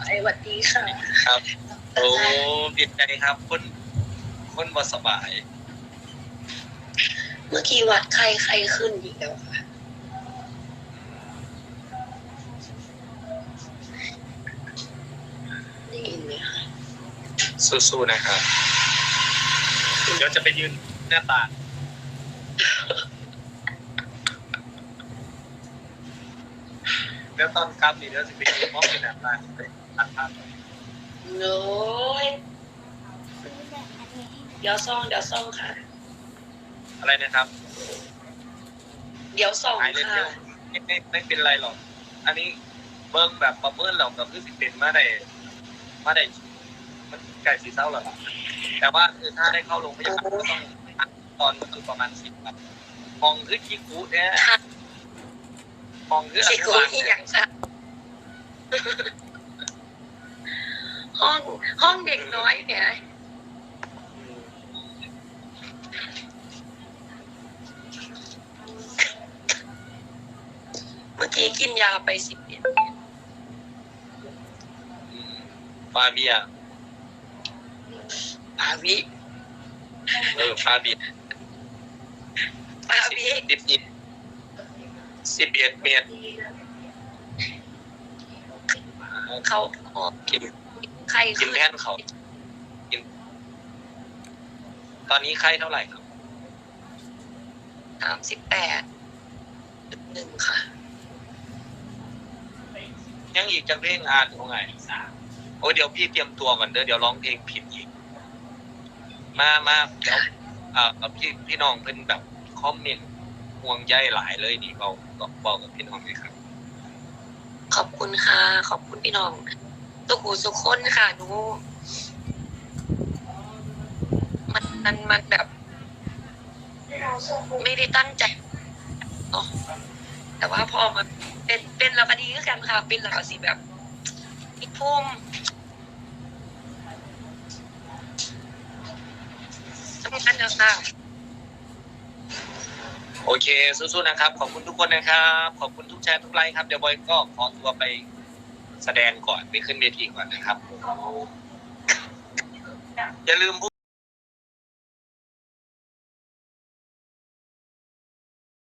ายสวัสดีค่ะ ครับ โอ้ผิดใจครับคนคนบ่สบาย เมื่อกี้วัดไข้ไข้ขึ้นอีกแล้วค่ะ ได้ยินไหมคะสู้ๆนะครับ เดี๋ยวจะไปยืนหน้าต่าง เดี๋ยวตอนกลับนี่เดี๋ยวจะไปยืนมองที่หน้าต่างไปอัดภาพโน้ยเดี๋ยวซ่องเดี๋ยวซ่องค่ะ อะไรนะครับ เดี๋ยวส่องหายเลยค่ะเดียวไม่ไม่ไม่เป็นไรหรอก อันนี้เบิ้งแบบประเมินเราก็คือสิเป็นมาได้มาได้มันใกล้สีเศร้าแล้วล่ะแต่ว่าคือถ้าได้เข้าโรงพยาบาลก็ต้องตอนก็คือประมาณสิบวันห้องคือขี้คูเนี่ย ค่ะ ห้องคืออคิดนุว่าบาลที่อเนี่ยย่างค่ะห้องห้องเด็กน้อยเนี่ยเมื่อกี้กินยาไปสิบเอ็ดอืมฟาเบีย ปาวิเออฟาเบียปาวิ สิบเอ็ด สิบเอ็ดเมตร เขาออกกินไข้กิขึ้นนแท่นเขากินตอนนี้ไข้เท่าไหร่ครับ สามสิบแปดหนึ่งค่ะ ยังอีกจังเพลงอ่านว่าไงโอ้ยเดี๋ยวพี่เตรียมตัวก่อนเด้อเดี๋ยวร้องเพลงผิดอีก มามาเดี๋ยวอ่าพี่พี่น้องเพิ่นแบบคอมเมนต์ ห่วงใยหลายเลยนี่เบาบอกกับพี่น้องเลยครับ ขอบคุณค่ะ ขอบคุณพี่น้องตุกหูสุกคนค่ะหนูมันมันมันแบบ ไม่ได้ตั้งใจเนาะแต่ว่าพอมันเป็นเป็นแล้วก็ดีก็กันค่ะ เป็นแล้วก็สิแบบอีกพุ่มทำงานเถอะค่ะ โอเคสู้ๆนะครับ ขอบคุณทุกคนนะครับ ขอบคุณทุกแชร์ทุกไลค์ครับเดี๋ยวบอยก็ขอตัวไปแสดงก่อนไปขึ้นเวทีก่อนนะครับ อย่าลืมพูด